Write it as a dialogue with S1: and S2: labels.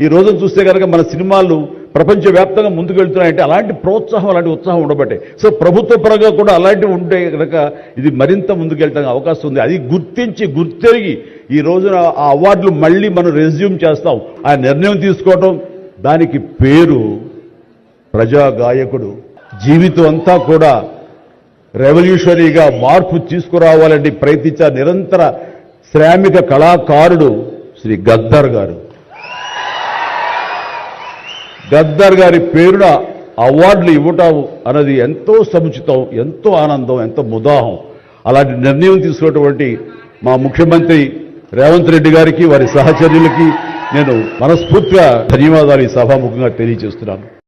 S1: ఈ రోజును చూస్తే కనుక మన సినిమాలు ప్రపంచవ్యాప్తంగా ముందుకు వెళ్తున్నాయంటే అలాంటి ప్రోత్సాహం అలాంటి ఉత్సాహం ఉండబట్టే. సో ప్రభుత్వ పరంగా కూడా అలాంటివి ఉంటే కనుక ఇది మరింత ముందుకెళ్ళడానికి అవకాశం ఉంది. అది గుర్తించి గుర్తెరిగి ఈ రోజున ఆ అవార్డులు మళ్ళీ మనం రెజ్యూమ్ చేస్తాం. ఆ నిర్ణయం తీసుకోవడం దానికి పేరు ప్రజా గాయకుడు. జీవితం అంతా కూడా రెవల్యూషనరీగా మార్పు తీసుకురావాలని ప్రయత్నించే నిరంతర శ్రామిక కళాకారుడు శ్రీ గద్దర్ గారు. గద్దర్ గారి పేరున అవార్డులు ఇవ్వటం అన్నది ఎంతో సముచితం ఎంతో ఆనందం ఎంతో ముదాహం. అలాంటి నిర్ణయం తీసుకున్నటువంటి మా ముఖ్యమంత్రి రేవంత్ రెడ్డి గారికి వారి సహచర్యులకి నేను మనస్ఫూర్తిగా ధన్యవాదాలు ఈ సభాముఖంగా తెలియజేస్తున్నాను.